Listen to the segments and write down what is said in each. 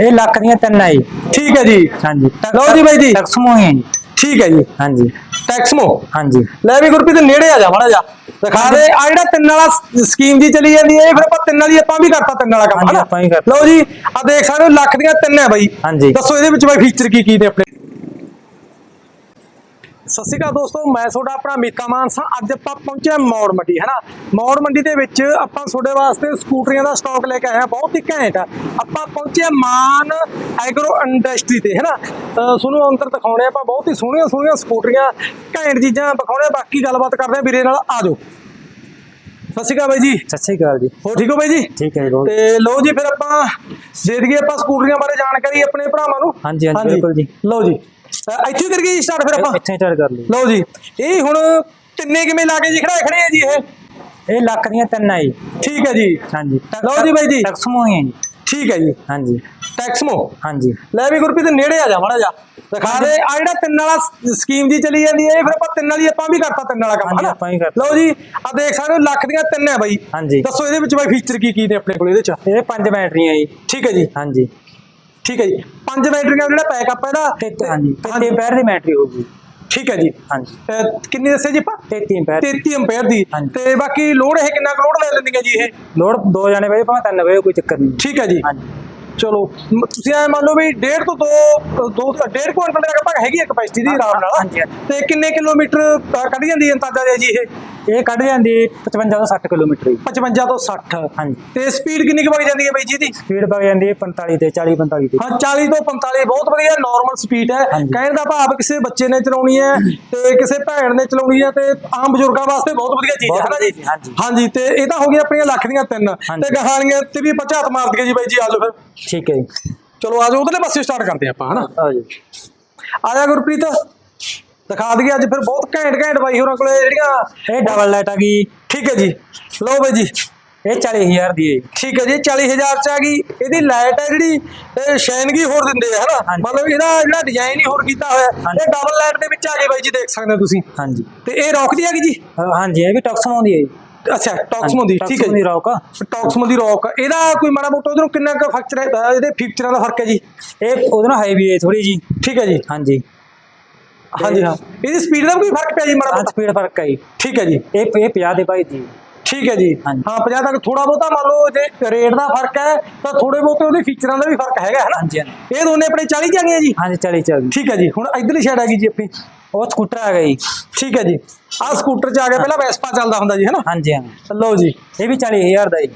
ਇਹ ਲੱਖ ਦੀਆਂ ਤਿੰਨ ਆਈ ਠੀਕ ਹੈ ਜੀ। ਹਾਂਜੀ। ਲਓ ਜੀ ਬਾਈ ਜੀ। ਟੈਕਸਮੋ ਹੀ ਹੈ ਜੀ। ਠੀਕ ਹੈ ਜੀ। ਹਾਂਜੀ। ਟੈਕਸਮੋ ਹਾਂਜੀ। ਲੈ ਵੀ ਗੁਰਪ੍ਰੀਤ ਨੇੜੇ ਆ ਜਾ ਮਾੜਾ ਜਾ ਦਿਖਾ ਦੇ ਆ ਜਿਹੜਾ ਤਿੰਨ ਵਾਲਾ ਸਕੀਮ ਜੀ ਚਲੀ ਜਾਂਦੀ ਹੈ ਇਹ ਫਿਰ ਆਪਾਂ ਤਿੰਨ ਵਾਲੀ ਆਪਾਂ ਵੀ ਕਰਤਾ ਤਿੰਨ ਵਾਲਾ ਕੰਮ ਹਨਾ? ਲਓ ਜੀ ਆ ਦੇਖ ਸਕਦੇ ਹੋ ਲੱਖ ਦੀਆਂ ਤਿੰਨ ਹੈ ਬਾਈ। ਹਾਂਜੀ। ਦੱਸੋ ਇਹਦੇ ਵਿੱਚ ਬਾਈ ਫੀਚਰ ਕੀ ਕੀ ਨੇ ਆਪਣੇ? ਸਤਿ ਸ਼੍ਰੀ ਅਕਾਲ ਦੋਸਤੋ ਮੈਂ ਤੁਹਾਡਾ ਆਪਣਾ ਮੀਕਾ ਮਾਨਸਾ ਅੱਜ ਆਪਾਂ ਪਹੁੰਚੇ ਮੌੜ ਮੰਡੀ ਹੈ ਨਾ? ਮੌੜ ਮੰਡੀ ਦੇ ਵਿੱਚ ਆਪਾਂ ਤੁਹਾਡੇ ਵਾਸਤੇ ਸਕੂਟਰੀਆਂ ਦਾ ਸਟਾਕ ਲੈ ਕੇ ਆਏ ਹਾਂ ਬਹੁਤ ਹੀ ਘੈਂਟ। ਆ ਆਪਾਂ ਪਹੁੰਚੇ ਮਾਨ ਐਗਰੋ ਇੰਡਸਟਰੀ ਤੇ ਹੈ ਨਾ? ਅਹ ਤੁਹਾਨੂੰ ਅੰਦਰ ਦਿਖਾਉਣੇ ਆਪਾਂ ਬਹੁਤ ਹੀ ਸੋਹਣੀਆਂ ਸੋਹਣੀਆਂ ਸਕੂਟਰੀਆਂ ਘੈਂਟ ਚੀਜ਼ਾਂ ਦਿਖਾਉਣੇ ਆ। ਬਾਕੀ ਗੱਲਬਾਤ ਕਰਦੇ ਆ ਵੀਰੇ ਨਾਲ ਆ ਜਾਓ। ਸਤਿ ਸ਼੍ਰੀ ਅਕਾਲ ਬਾਈ ਜੀ। ਸਤਿ ਸ਼੍ਰੀ ਅਕਾਲ ਜੀ। ਹੋ ਠੀਕ ਹੋ ਬਾਈ ਜੀ? ਠੀਕ ਹੈ ਜੀ ਤੇ ਲਓ ਜੀ ਫਿਰ ਆਪਾਂ ਦੇ ਦਈਏ ਆਪਾਂ ਸਕੂਟਰੀਆਂ ਬਾਰੇ ਜਾਣਕਾਰੀ ਆਪਣੇ ਭਰਾਵਾਂ ਨੂੰ। ਹਾਂਜੀ, ਹਾਂਜੀ, ਬਿਲਕੁਲ ਜੀ। ਲਓ ਜੀ। ਇੱਥੇ ਕਰੀਏ ਸਟਾਰਟ ਫਿਰ ਆਪਾਂ? ਇੱਥੇ ਚੜ ਕਰ ਲਈ ਲਓ ਜੀ। ਇਹ ਹੁਣ ਤਿੰਨੇ ਕਿਵੇਂ ਲਾ ਕੇ ਜੀ ਖੜਾਏ ਖੜੇ ਆ ਜੀ ਇਹ? ਇਹ ਲੱਖ ਦੀਆਂ ਤਿੰਨ ਆਈ ਠੀਕ ਹੈ ਜੀ। ਹਾਂਜੀ। ਲਓ ਜੀ ਬਾਈ ਜੀ। ਟੈਕਸਮੋ ਹੀ ਹੈ ਜੀ। ਠੀਕ ਹੈ ਜੀ। ਹਾਂਜੀ। ਟੈਕਸਮੋ ਹਾਂਜੀ। ਲੈ ਵੀ ਗੁਰਪ੍ਰੀਤ ਨੇੜੇ ਆ ਜਾ ਮਾੜਾ ਜਾ। ਦਿਖਾ ਦੇ। ਆ ਜਿਹੜਾ ਤਿੰਨ ਵਾਲਾ ਸਕੀਮ ਜੀ ਚਲੀ ਜਾਂਦੀ ਹੈ ਇਹ ਫਿਰ ਆਪਾਂ ਤਿੰਨ ਵਾਲੀ ਆਪਾਂ ਵੀ ਕਰਤਾ ਤਿੰਨ ਵਾਲਾ ਕੰਮ ਹਾਂਜੀ, ਹਨਾ? ਆਪਾਂ ਵੀ ਕਰਤਾ। ਲਓ ਜੀ ਆ ਦੇਖ ਸਕਦੇ ਹੋ ਲੱਖ ਦੀਆਂ ਤਿੰਨ ਹੈ ਬਾਈ। ਹਾਂਜੀ। ਦੱਸੋ ਇਹਦੇ ਵਿੱਚ ਬਾਈ ਫੀਚਰ ਕੀ ਕੀ ਨੇ ਆਪਣੇ ਕੋਲ ਇਹਦੇ ਚ? ਇਹ ਪੰਜ ਬੈਟਰੀਆਂ ਜੀ। ਠੀਕ ਹੈ ਜੀ। ਹਾਂਜੀ। ਠੀਕ ਹੈ ਜੀ। ਪੰਜ ਬੈਟਰੀਆਂ ਦਾ ਜਿਹੜਾ ਪੈਕਅਪ ਹੈ ਇਹਦਾ। ਤੇ ਹਾਂਜੀ। ਤੇ ਪੈਰ ਦੀ ਬੈਟਰੀ ਹੋਊਗੀ। ਠੀਕ ਹੈ ਜੀ। ਹਾਂਜੀ। ਅਹ ਕਿੰਨੀ ਦੱਸਿਆ ਜੀ ਆਪਾਂ? 33 ਪੈਰ 33 ਐਂਪੀਅਰ ਦੀ। ਹਾਂਜੀ। ਤੇ ਬਾਕੀ ਲੋਡ ਇਹ ਕਿੰਨਾ ਕੁ ਲੋਡ ਲੈ ਲੈਂਦੀਆਂ ਜੀ ਇਹ? ਲੋੜ ਦੋ ਜਾਣੇ ਵੇ ਭਾਵੇਂ ਤਿੰਨ ਵੇ ਕੋਈ ਚੱਕਰ ਨਹੀਂ। ਠੀਕ ਹੈ ਜੀ। ਹਾਂਜੀ। ਚਲੋ ਮ- ਤੁਸੀਂ ਐ ਮੰਨ ਲਓ ਵੀ 1.5 ਤੋਂ 2 ਦੋ ਡੇਢ ਕੁਇੰਟਲ ਦੇ ਲਗਭਗ ਹੈਗੀ ਹੈ ਕਪੈਸਿਟੀ ਦੀ ਆਰਾਮ ਨਾਲ। ਹਾਂਜੀ, ਹਾਂਜੀ। ਤੇ ਕਿੰਨੇ ਕਿਲੋਮੀਟਰ ਅ, ਕੱਢ ਜਾਂਦੀ ਹੈ ਅੰਦਾਜ਼ਾ ਜਿਹਾ ਜੀ ਇਹ? ਇਹ ਕੱਢ ਜਾਂਦੀ 55 ਤੋਂ 60 ਕਿਲੋਮੀਟਰ ਜੀ 55 ਤੋਂ 60 ਹਾਂਜੀ। ਤੇ ਸਪੀਡ ਕਿੰਨੀ ਕੁ ਵਗ ਜਾਂਦੀ ਹੈ ਬਾਈ ਜੀ ਦੀ ਸਪੀਡ ਪਾ ਜਾਂਦੀ ਹੈ 45 ਤੇ 40 45 ਤੇ। ਹਾਂ 40 ਤੋਂ 45 ਬਹੁਤ ਵਧੀਆ ਨਾਰਮਲ ਸਪੀਡ ਹੈ। ਕਹਿਣ ਦਾ ਭਾਵ ਕਿਸੇ ਬੱਚੇ ਨੇ ਚਲਾਉਣੀ ਹੈ ਤੇ ਕਿਸੇ ਭੈਣ ਨੇ ਚਲਾਉਣੀ ਹੈ ਤੇ ਆਮ ਬਜ਼ੁਰਗਾਂ ਵਾਸਤੇ ਬਹੁਤ ਵਧੀਆ ਚੀਜ਼ ਹੈ ਨਾ ਜੀ? ਹਾਂਜੀ। ਹਾਂਜੀ ਤੇ ਇਹ ਤਾਂ ਹੋ ਗਈਆਂ ਆਪਣੀਆਂ ਲੱਖ ਦੀਆਂ ਤਿੰਨ। ਤੇ ਗਹਾਣੀਆਂ ਤੇ ਵੀ ਆਪਾਂ ਝਾਤ ਮਾਰ ਦਈਏ ਜੀ ਬਾਈ ਜੀ ਆਜੋ ਫਿਰ। ਠੀਕ ਹੈ ਜੀ। ਚਲੋ ਆਜੋ ਉਧਰਲੇ ਪਾਸੇ ਸਟਾਰਟ ਕਰਦੇ ਆਪਾਂ ਹਨਾ ਆ ਜੀ ਆ ਜਾ ਗੁਰਪ੍ਰੀਤ? ਦਿਖਾ ਦਈਏ ਅੱਜ ਫਿਰ ਬਹੁਤ ਘੈਂਟ ਘੈਂਟ ਬਾਈ ਹੋਰਾਂ ਕੋਲੇ ਜਿਹੜੀਆਂ ਇਹ ਡਬਲ ਲਾਈਟ ਆ ਗਈ। ਠੀਕ ਹੈ ਜੀ। ਲਓ ਬਾਈ ਜੀ ਇਹ 40000 ਦੀ ਹੈ। ਠੀਕ ਹੈ ਜੀ 40000 ਚ ਆ ਗਈ। ਇਹਦੀ ਲਾਈਟ ਹੈ ਜਿਹੜੀ ਇਹ ਸ਼ਾਈਨਗੀ ਹੋਰ ਦਿੰਦੇ ਆ ਹਨਾ। ਮਤਲਬ ਇਹਦਾ ਜਿਹੜਾ ਡਿਜ਼ਾਈਨ ਹੀ ਹੋਰ ਕੀਤਾ ਹੋਇਆ। ਇਹ ਡਬਲ ਲਾਈਟ ਦੇ ਵਿੱਚ ਆ ਗਈ ਬਾਈ ਜੀ ਦੇਖ ਸਕਦੇ ਹੋ ਤੁਸੀਂ। ਹਾਂਜੀ। ਤੇ ਇਹ ਰੌਕ ਦੀ ਗਈ ਜੀ? ਹਾਂਜੀ ਇਹ ਵੀ ਟੌਕਸਮੋ ਦੀ ਹੈ ਅੱਛਾ ਟੌਕਸਮੋ ਦੀ ਠੀਕ ਹੈ ਜੀ। ਰੌਕ। ਟੌਕਸਮੋ ਦੀ ਰੌਕ ਇਹਦਾ ਕੋਈ ਮਾੜਾ ਮੋਟਾ ਉਹਨੂੰ ਕਿੰਨਾ ਕੁ ਫੈਕਚਰ ਹੈ? ਇਹਦੇ ਫੀਚਰਾਂ ਦਾ ਫ਼ਰਕ ਹੈ ਜੀ? ਇਹ ਉਹਦੇ ਨਾਲ ਹਾਈਵੇ ਹੈ ਥੋੜੀ ਜੀ ਠੀਕ ਹੈ ਜੀ। ਹਾਂਜੀ। ਹਾਂਜੀ ਹਾਂ। ਇਹਦੀ ਸਪੀਡ ਦਾ ਵੀ ਕੋਈ ਫ਼ਰਕ ਪਿਆ ਜੀ ਮਾੜਾ ਹਾਂ ਮੋਟਾ? ਸਪੀਡ ਫ਼ਰਕ ਹੈ ਜੀ। ਠੀਕ ਹੈ ਜੀ। ਇਹ ਇਹ 50 ਦੇ ਭਾਈ ਦੀ। ਠੀਕ ਹੈ ਜੀ। ਹਾਂਜੀ। ਹਾਂ 50 ਤੱਕ ਥੋੜਾ ਬਹੁਤਾ ਮੰਨ ਲਓ ਜੇ ਰੇਟ ਦਾ ਫ਼ਰਕ ਹੈ ਤਾਂ ਥੋੜੇ ਬਹੁਤੇ ਉਹਦੇ ਫੀਚਰਾਂ ਦਾ ਵੀ ਫ਼ਰਕ ਹੈਗਾ ਹੈ ਨਾ? ਹਾਂਜੀ ਹਾਂਜੀ। ਇਹ ਦੋਨੇ ਆਪਣੇ 40 ਚ ਆ ਗਈਆਂ ਜੀ? ਹਾਂਜੀ 40 ਚੱਲ। ਗਈ ਠੀਕ ਹੈ ਜੀ। ਹੁਣ ਇਧਰਲੀ ਸਾਈਡ ਆ ਗਈ ਜੀ ਆਪਣੀ। ਉਹ ਸਕੂਟਰ ਆ ਜੀ ਠੀਕ ਹੈ ਜੀ। ਆਹ ਸਕੂਟਰ ਚ ਆ ਗਿਆ ਪਹਿਲਾਂ ਵੈਸਪਾ ਚੱਲਦਾ ਹੁੰਦਾ ਜੀ ਹੈ ਨਾ? ਹਾਂਜੀ ਹਾਂ। ਲਓ ਜੀ। ਇਹ ਵੀ 40000 ਦਾ ਜੀ।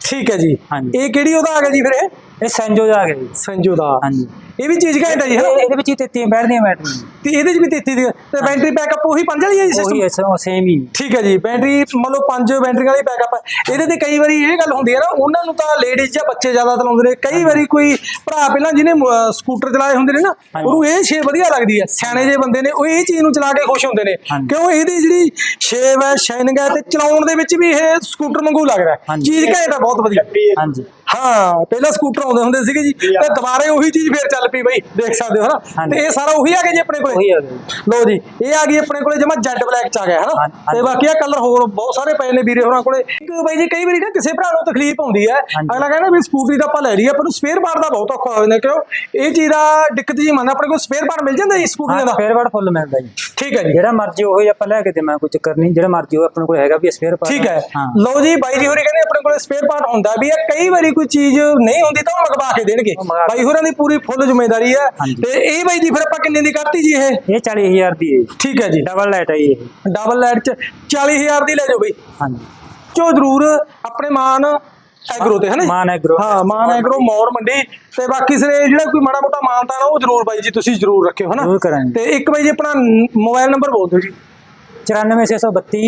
ਠੀਕ ਹੈ ਜੀ। ਹਾਂਜੀ। ਇਹ ਕਿਹੜੀ ਉਹਦਾ ਆ ਗਿਆ ਜੀ ਫਿਰ ਇਹ? ਇਹ ਸੈਂਜੋ ਆ ਗਿਆ ਜੀ ਸੰਜੂ ਦਾ। ਹਾਂਜੀ। ਇਹ ਵੀ ਚੀਜ਼ ਘੈਂਟ ਹੈ ਜੀ ਇਹ- ਇਹਦੇ ਵਿੱਚ ਹੀ 33 ਬੈਠ ਦੀਆਂ ਬੈਟਰੀ ਤੇ ਇਹਦੇ ਚ ਵੀ 33 ਦੀ ਤੇ ਬੈਟਰੀ ਬੈਕਅਪ ਉਹੀ ਪੰਜ ਵਾਲੀ ਹੈ ਜੀ ਉਹੀ ਸਿਸਟਮ ਹੈ ਸੇਮ ਹੀ। ਠੀਕ ਹੈ ਜੀ ਬੈਟਰੀ ਮੰਨ ਲਓ ਪੰਜ ਬੈਟਰੀਆਂ ਵਾਲੀ ਬੈਕਅਪ ਹੈ ਇਹਦੇ ਤੇ ਕਈ ਵਾਰੀ ਇਹ ਗੱਲ ਹੁੰਦੀ ਹੈ ਨਾ ਉਹਨਾਂ ਨੂੰ ਤਾਂ ਲੇਡੀਜ਼ ਜਾਂ ਬੱਚੇ ਜ਼ਿਆਦਾ ਚਲਾਉਂਦੇ ਨੇ। ਕਈ ਵਾਰੀ ਕੋਈ ਭਰਾ ਪਹਿਲਾਂ ਜਿਹਨੇ ਅਹ, ਸਕੂਟਰ ਚਲਾਏ ਹੁੰਦੇ ਨੇ ਨਾ। ਉਹਨੂੰ ਇਹ ਸ਼ੇਪ ਵਧੀਆ ਲੱਗਦੀ ਹੈ ਸਿਆਣੇ ਜੇ ਬੰਦੇ ਨੇ ਉਹ ਇਹ ਚੀਜ਼ ਨੂੰ ਚਲਾ ਕੇ ਖੁਸ਼ ਹੁੰਦੇ ਨੇ। ਹਾਂਜੀ। ਕਿਉਂ ਇਹਦੀ ਜਿਹੜੀ ਸ਼ੇਪ ਹੈ ਸ਼ਾਈਨਿੰਗ ਹੈ ਤੇ ਚਲਾਉਣ ਦੇ ਵਿੱਚ ਵੀ ਇਹ ਸਕੂਟਰ ਵਾਂਗੂ ਲੱਗ ਰਿਹਾ। ਹੈ ਹਾਂਜੀ। ਚੀਜ਼ ਘੈਂਟ ਹੈ ਬਹੁਤ ਵਧੀਆ। ਹਾਂਜੀ। ਹਾਂ ਪਹਿਲਾਂ ਸਕੂਟਰ ਆਉਂਦੇ ਹੁੰਦੇ ਸੀਗੇ ਜੀ ਤੇ ਦੁਬਾਰੇ ਉਹੀ ਚੀਜ਼ ਫੇਰ ਚੱਲ ਪਈ ਬਈ ਦੇਖ ਸਕਦੇ ਹੋ ਹਨਾ। ਤੇ ਇਹ ਸਾਰਾ ਉਹੀ ਆ ਗਿਆ ਜੀ ਆਪਣੇ ਕੋਲੇ। ਲੋ ਜੀ। ਇਹ ਆ ਗਈ ਆਪਣੇ ਕੋਲੇ ਜਮਾ ਜੈਡ ਬਲੈਕ ਚ ਆ ਗਿਆ ਹਨਾ ਤੇ। ਬਾਕੀ ਆ ਕਲਰ ਹੋਰ ਬਹੁਤ ਸਾਰੇ ਪਏ ਨੇ ਵੀਰੇ ਹੋਰਾਂ ਕੋਲੇ। ਇੱਕ ਬਾਈ ਜੀ ਕਈ ਵਾਰੀ ਨਾ ਕਿਸੇ ਭਰਾ ਨੂੰ ਤਕਲੀਫ ਆਉਂਦੀ ਹੈ। ਅਗਲਾ ਕਹਿੰਦਾ ਵੀ ਸਕੂਟਰੀ ਤਾਂ ਆਪਾਂ ਲੈ ਲਈ ਆ, ਪਰ ਨੂੰ ਸਪੇਅਰ ਪਾਰਟ ਦਾ ਬਹੁਤ ਔਖਾ ਹੋ ਜਾਂਦਾ ਕਿਉਂ? ਇਹ ਚੀਜ਼ ਦਾ ਦਿੱਕਤ ਜੀ ਮੰਨ ਆਪਣੇ ਕੋਲ ਸਪੇਅਰ ਪਾਰਟ ਮਿਲ ਜਾਂਦਾ ਜੀ ਸਕੂਟਰੀ ਦਾ? ਸਪੇਅਰ ਪਾਰਟ ਫੁੱਲ ਮਿਲਦਾ ਜੀ। ਠੀਕ ਹੈ ਜੀ। ਜਿਹੜਾ ਮਰਜ਼ੀ ਉਹ ਹੀ ਆਪਾਂ ਲੈ ਕੇ ਦੇਵਾਂ ਕੋਈ ਚੱਕਰ ਨਹੀਂ ਜਿਹੜਾ ਮਰਜ਼ੀ ਉਹ ਆਪਣੇ ਕੋਲ ਹੈਗਾ ਵੀ ਸਪੇਅਰ ਪਾਰਟ ਠੀਕ ਹੈ। ਹਾਂ। ਲਓ ਜੀ ਬਾਈ ਜੀ ਹੋਰੀ ਕਹਿੰਦੇ ਆਪਣੇ ਕੋਲ ਸਪੇਅਰ ਪਾਰਟ ਹੁੰਦਾ ਵੀ ਹੈ ਕਈ ਵਾਰੀ ਕੋਈ ਚੀਜ਼ ਨਹੀਂ ਹੁੰਦੀ ਤਾਂ ਉਹ ਮੰਗਵਾ ਕੇ ਦੇਣਗੇ। ਬਾਈ ਹੋਰਾਂ ਦੀ ਪੂਰੀ ਫੁੱਲ ਜ਼ਿੰਮੇਵਾਰੀ ਹੈ। ਤੇ ਇਹ ਬਾਈ ਜੀ ਫਿਰ ਆਪਾਂ ਕਿੰਨੇ ਦੀ ਕਰਤੀ ਜੀ ਇਹ? ਇਹ 40000 ਦੀ ਹੈ ਠੀਕ ਹੈ ਜੀ। ਡਬਲ ਲਾਈਟ ਹੈ ਇਹ। ਡਬਲ ਲਾਈਟ ਚ 40000 ਦੀ ਲੈ ਜਾਓ ਬਈ। ਹਾਂਜੀ। ਚੋ ਜ਼ਰੂਰ ਆਪਣੇ ਮਾਨ ਐਗਰੋ ਤੇ ਹੈ ਨਾ ਜੀ? ਮਾਨ ਐਗਰੋ। ਹਾਂ ਮਾਨ ਐਗਰੋ ਮੌੜ ਮੰਡੀ ਤੇ ਬਾਕੀ ਸਾਰੇ ਜਿਹੜਾ ਕੋਈ ਮਾੜਾ ਮੋਟਾ ਮਾਨਤਾ ਨਾ ਉਹ ਜ਼ਰੂਰ ਬਾਈ ਜੀ ਤੁਸੀਂ ਜ਼ਰੂਰ ਰੱਖਿਓ ਹਨਾ। ਤੇ ਇੱਕ ਬਾਈ ਜੀ ਆਪਣਾ ਮੋਬਾਈਲ ਨੰਬਰ ਬੋਲ ਦਿਓ ਜੀ। 94632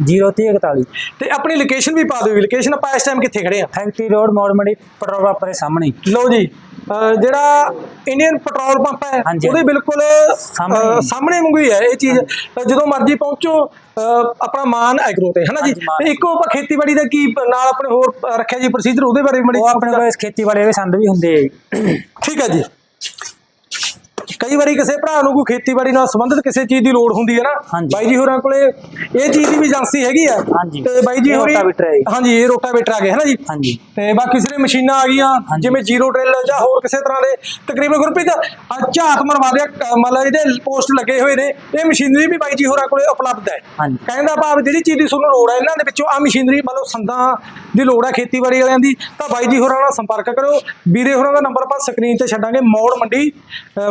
0341 ਤੇ ਆਪਣੀ ਲੋਕੇਸ਼ਨ ਵੀ ਪਾ ਦਿਓ ਲੋਕੇਸ਼ਨ ਆਪਾਂ ਇਸ ਟਾਈਮ ਕਿੱਥੇ ਖੜੇ ਆ? ਫੈਕਟਰੀ ਰੋਡ ਮੋੜ ਮੰਡੀ ਪੈਟਰੋਲ ਪੰਪ ਦੇ ਸਾਹਮਣੇ। ਹੀ। ਲਓ ਜੀ ਅਹ ਜਿਹੜਾ ਇੰਡੀਅਨ ਪੈਟਰੋਲ ਪੰਪ ਹੈ ਹਾਂਜੀ, ਉਹਦੇ ਬਿਲਕੁਲ ਸਾਹਮਣੇ ਅਹ। ਸਾਹਮਣੇ ਵਾਂਗੂ ਹੀ ਹੈ ਇਹ ਚੀਜ਼। ਤਾਂ ਜਦੋਂ ਮਰਜ਼ੀ ਪਹੁੰਚੋ ਅਹ, ਆਪਣਾ ਮਾਨ ਐਗਰੋ ਤੇ ਹੈ ਨਾ ਜੀ? ਹਾਂਜੀ, ਮਾਨ। ਤੇ ਇੱਕੋ ਆਪਾਂ ਖੇਤੀਬਾੜੀ ਦਾ ਕੀ ਨਾਲ ਆਪਣੇ ਹੋਰ ਅਹ, ਰੱਖਿਆ ਜੀ ਪ੍ਰੋਸੀਜਰ ਉਹਦੇ ਬਾਰੇ ਬੜੀ ਉਹ ਆਪਣੇ ਕੋਲ ਇਸ ਖੇਤੀ ਵਾਲੇ ਦੇ ਸੰਦ ਵੀ ਹੁੰਦੇ ਆ ਜੀ। ਠੀਕ ਹੈ ਜੀ। ਕਈ ਵਾਰੀ ਕਿਸੇ ਭਰਾ ਨੂੰ ਕੋਈ ਖੇਤੀਬਾੜੀ ਨਾਲ ਸੰਬੰਧਿਤ ਕਿਸੇ ਚੀਜ਼ ਦੀ ਲੋੜ ਹੁੰਦੀ ਹੈ ਨਾ। ਬਾਈ ਜੀ ਹੋਰਾਂ ਕੋਲੇ ਇਹ ਚੀਜ਼ ਦੀ ਵੀ ਏਜੰਸੀ ਹੈਗੀ ਆ। ਤੇ ਬਾਈ ਜੀ ਹੋਰੀ। ਹਾਂਜੀ ਇਹ ਰੋਟਾਵੇਟਰ ਆ ਗਏ ਹੈ ਨਾ ਜੀ ਹਾਂਜੀ ਤੇ ਬਾਕੀ ਸਾਰੇ ਮਸ਼ੀਨਾਂ ਆ ਗਈਆਂ ਜਿਵੇਂ ਜ਼ੀਰੋ ਡਰਿਲ ਜਾਂ ਹੋਰ ਕਿਸੇ ਤਰ੍ਹਾਂ ਦੇ ਤਕਰੀਬਨ ਗੁਰਪ੍ਰੀਤ ਆਹ ਝਾਤ ਮਰਵਾ ਦੇ ਮਤਲਬ ਇਹਦੇ ਪੋਸਟ ਲੱਗੇ ਹੋਏ ਨੇ ਇਹ ਮਸ਼ੀਨਰੀ ਵੀ ਬਾਈ ਜੀ ਹੋਰਾਂ ਕੋਲੇ ਉਪਲਬਧ ਹੈ ਹਾਂਜੀ। ਕਹਿਣ ਦਾ ਭਾਵ ਜਿਹੜੀ ਚੀਜ਼ ਦੀ ਤੁਹਾਨੂੰ ਲੋੜ ਹੈ ਇਹਨਾਂ ਦੇ ਵਿੱਚੋਂ ਆ ਮਸ਼ੀਨਰੀ ਮਤਲਬ ਸੰਦਾਂ ਦੀ ਲੋੜ ਹੈ ਖੇਤੀਬਾੜੀ ਵਾਲਿਆਂ ਦੀ ਤਾਂ ਬਾਈ ਜੀ ਹੋਰਾਂ ਨਾਲ ਸੰਪਰਕ ਕਰੋ ਵੀਰੇ ਹੋਰਾਂ ਦਾ ਨੰਬਰ ਆਪਾਂ ਸਕਰੀਨ ਤੇ ਛੱਡਾਂਗੇ ਮੌੜ ਮੰਡੀ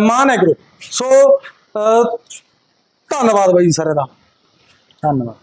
ਮਾਨ ਐਗਰੋ ਸੋ ਅਹ ਧੰਨਵਾਦ ਬਾਈ ਜੀ ਸਾਰਿਆਂ ਦਾ। ਧੰਨਵਾਦ।